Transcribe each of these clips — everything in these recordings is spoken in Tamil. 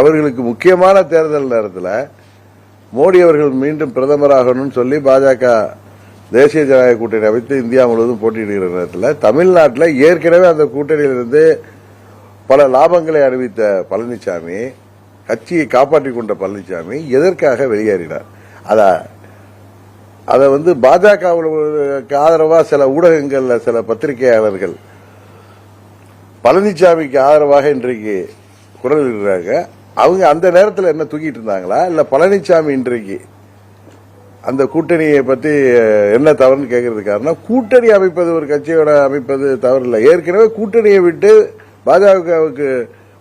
அவர்களுக்கு முக்கியமான தேர்தல் நேரத்தில் மோடி அவர்கள் மீண்டும் பிரதமராகணும்னு சொல்லி பாஜக தேசிய ஜனநாயக கூட்டணி அமைத்து இந்தியா முழுவதும் போட்டியிடுகிற நேரத்தில் தமிழ்நாட்டில் ஏற்கனவே அந்த கூட்டணியிலிருந்து பல லாபங்களை அறிவித்த பழனிசாமி கட்சியை காப்பாற்றிக் கொண்ட பழனிசாமி எதற்காக வெளியேறினார்? அத அதை வந்து பாஜகவுக்கு ஆதரவா சில ஊடகங்கள்ல சில பத்திரிகையாளர்கள் பழனிசாமிக்கு ஆதரவாக இன்றைக்கு குரல் இடுறாங்க. அவங்க அந்த நேரத்தில் என்ன தூக்கிட்டு இருந்தாங்களா? இல்ல பழனிசாமி இன்றைக்கு அந்த கூட்டணியை பத்தி என்ன தவறுன்னு கேட்கறது கூட்டணி அமைப்பது ஒரு கட்சியோட அமைப்பது தவறு இல்லை ஏற்கனவே கூட்டணியை விட்டு பாஜகவுக்கு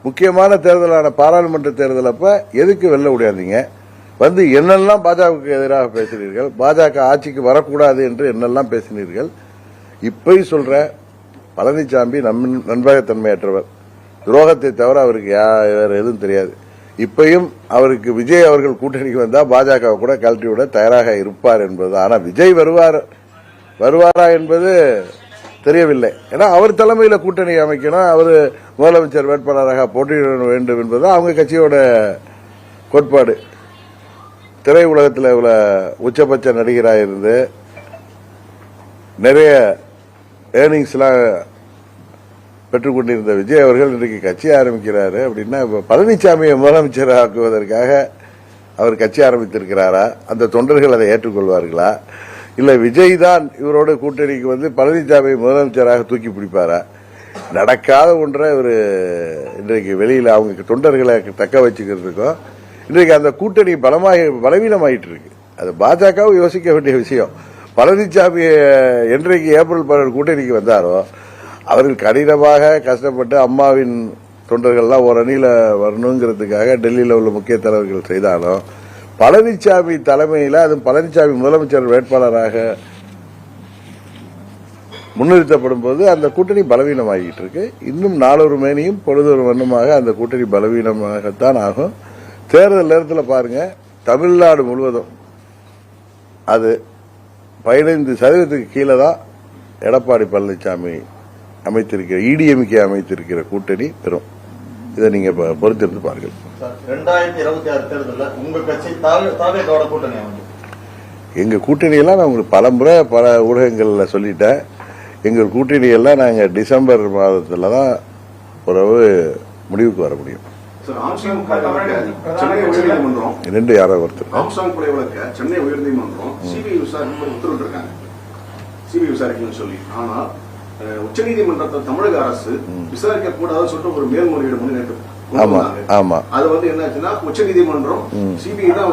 முக்கியமான தேர்தலான பாராளுமன்ற தேர்தல் அப்ப எதுக்கு வெளில முடியாதீங்க? வந்து என்னெல்லாம் பாஜகவுக்கு எதிராக பேசினீர்கள்? பாஜக ஆட்சிக்கு வரக்கூடாது என்று என்னெல்லாம் பேசினீர்கள்? இப்பயும் சொல்ற பழனிசாமி நம் நண்பகத்தன்மையற்றவர். துரோகத்தை தவிர அவருக்கு யார் எதுவும் தெரியாது. இப்பையும் அவருக்கு விஜய் அவர்கள் கூட்டணிக்கு வந்தா பாஜக கூட கழட்டி விட தயாராக இருப்பார் என்பது. ஆனா விஜய் வருவார் வருவாரா என்பது தெரியவில்லை. ஏன்னா அவர் தலைமையில கூட்டணி அமைக்கணும் அவர் முதலமைச்சர் வேட்பாளராக போட்டியிட வேண்டும் என்பது அவங்க கட்சியோட கோட்பாடு. திரை உலகத்தில் இவ்வளோ உச்சபட்ச நடிகராக இருந்து நிறைய ஏர்னிங்ஸ்லாம் பெற்றுக்கொண்டிருந்த விஜய் அவர்கள் இன்றைக்கு கட்சி ஆரம்பிக்கிறாரு அப்படின்னா பழனிசாமியை முதலமைச்சர் ஆக்குவதற்காக அவர் கட்சி ஆரம்பித்திருக்கிறாரா? அந்த தொண்டர்கள் அதை ஏற்றுக்கொள்வார்களா? இல்ல விஜய் தான் இவரோட கூட்டணிக்கு வந்து பழனிசாமியை முதலமைச்சராக தூக்கி பிடிப்பாரா? நடக்காத ஒன்றை இவர் இன்றைக்கு வெளியில் அவங்க தொண்டர்களை தக்க வச்சுக்கிறதுக்கும் இன்றைக்கு அந்த கூட்டணி பலமாக பலவீனமாயிட்டு இருக்கு அது பாஜகவும் யோசிக்க வேண்டிய விஷயம். பழனிசாமி என்றைக்கு ஏப்ரல் பதினேழு கூட்டணிக்கு வந்தாரோ அவர்கள் கடினமாக கஷ்டப்பட்டு அம்மாவின் தொண்டர்கள்லாம் ஒரு அணியில் வரணுங்கிறதுக்காக டெல்லியில் உள்ள முக்கிய தலைவர்கள் செய்தாலும் பழனிசாமி தலைமையில் அது பழனிசாமி முதலமைச்சர் வேட்பாளராக முன்னிறுத்தப்படும் போது அந்த கூட்டணி பலவீனமாகிட்டு இருக்கு இன்னும் நாலொரு மேனியும் பொழுதொரு வண்ணமாக அந்த கூட்டணி பலவீனமாகத்தான் ஆகும். தேர்தல் நேரத்தில் பாருங்க தமிழ்நாடு முழுவதும் அது பதினைந்து சதவீதத்துக்கு கீழே தான் எடப்பாடி பழனிசாமி அமைத்திருக்கிற இடிஎம்கே அமைத்திருக்கிற கூட்டணி பெறும். இதை நீங்க பொறுத்திருந்து பாருங்கள். சார், ரெண்டாயிரத்தி இருபத்தி ஆறு தேர்தலில் உங்க கட்சி தாவேக்கோட கூட்டணி அமைஞ்சு. எங்க கூட்டணியெல்லாம் நான் உங்களுக்கு பல முறை பல ஊடகங்கள்ல சொல்லிட்டேன். எங்க கூட்டணியெல்லாம் நாங்க டிசம்பர் மாதத்துல தான் உறவு முடிவுக்கு வர முடியும். ரெண்டு யாரோ ஒருத்தர். சென்னை உயர்நீதிமன்றம் சிபிஐ விசாரிக்க உத்தரவிட்டிருக்காங்க. சிபிஐ விசாரிக்கணும்னு சொல்லி. ஆனால் அஹ், உச்சநீதிமன்றத்தை தமிழக அரசு விசாரிக்க கூடாதுன்னு சொல்லிட்டு ஒரு மேல்முறையீடு கொண்டு ஆமா அது வந்து என்னாச்சுன்னா உச்சநீதிமன்றம் சிபிஐ தான்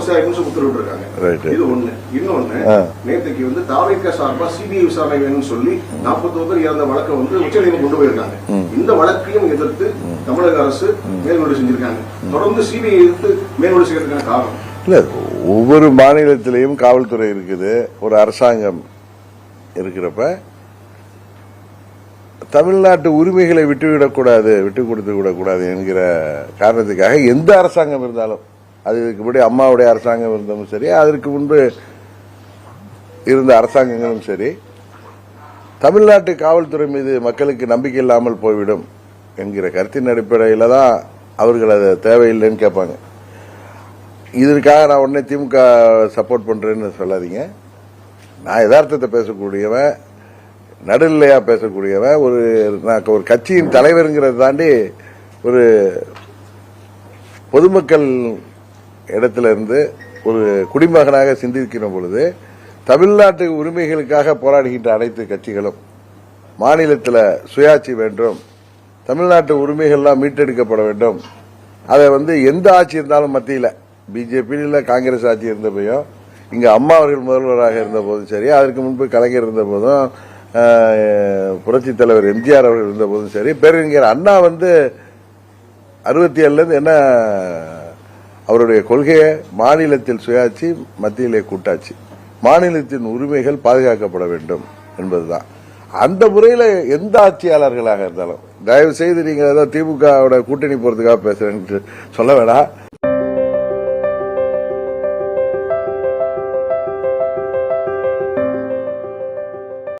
Right. இது ஒண்ணு. இன்னொன்னு. நேற்றுக்கு வந்து தாவைக்க சார்பா சிபிஐ விசாரணை வேணும்னு சொல்லி நாற்பத்தி பேர் இறந்த வழக்கை வந்து உச்சநீதிமன்றம் கொண்டு போயிருக்காங்க. இந்த வழக்கையும் எதிர்த்து தமிழக அரசு மேல்முறை செஞ்சிருக்காங்க. தொடர்ந்து சிபிஐ எதிர்த்து மேல்முறை செய்யறதுக்கான காரணம். இல்ல ஒவ்வொரு மாநிலத்திலையும் காவல்துறை இருக்குது. ஒரு அரசாங்கம் இருக்கிறப்ப தமிழ்நாட்டு உரிமைகளை விட்டுவிடக்கூடாது விட்டு கொடுத்து விடக்கூடாது என்கிற காரணத்துக்காக எந்த அரசாங்கம் இருந்தாலும் அது இதுக்கு முன்னாடி அம்மாவுடைய அரசாங்கம் இருந்தாலும் சரி அதற்கு முன்பு இருந்த அரசாங்கங்களும் சரி தமிழ்நாட்டு காவல்துறை மீது மக்களுக்கு நம்பிக்கை இல்லாமல் போய்விடும் என்கிற கருத்தின் அடிப்படையில் தான் அவர்கள் அதை தேவையில்லைன்னு கேட்பாங்க. இதற்காக நான் உடனே திமுக சப்போர்ட் பண்றேன்னு சொல்லாதீங்க. நான் யதார்த்தத்தை பேசக்கூடியவன் நடுநிலையா பேசக்கூடியவன் ஒரு நான் ஒரு கட்சியின் தலைவருங்கிறத தாண்டி ஒரு பொதுமக்கள் இடத்துல இருந்து ஒரு குடிமகனாக சிந்திக்கிற பொழுது தமிழ்நாட்டு உரிமைகளுக்காக போராடுகின்ற அனைத்து கட்சிகளும் மாநிலத்தில் சுயாட்சி வேண்டும் தமிழ்நாட்டு உரிமைகள்லாம் மீட்டெடுக்கப்பட வேண்டும் அதை வந்து எந்த ஆட்சி இருந்தாலும் மத்தியில் பிஜேபியில் காங்கிரஸ் ஆட்சி இருந்தபோயும் இங்கே அம்மா அவர்கள் முதல்வராக இருந்தபோதும் சரி அதற்கு முன்பு கலைஞர் இருந்த போதும் புரட்சி தலைவர் எம்ஜிஆர் அவர்கள் இருந்த போதும் சரி பேரறிஞர் அண்ணா வந்து அறுபத்தி ஏழுலேருந்து என்ன அவருடைய கொள்கையை மாநிலத்தில் சுயாட்சி மத்தியிலே கூட்டாட்சி. மாநிலத்தின் உரிமைகள் பாதுகாக்கப்பட வேண்டும் என்பதுதான். அந்த முறையில் எந்த ஆட்சியாளர்களாக இருந்தாலும் தயவு செய்து நீங்கள் ஏதோ திமுகவோட கூட்டணி போகிறதுக்காக பேசுறேன்னு சொல்ல வேணாம்.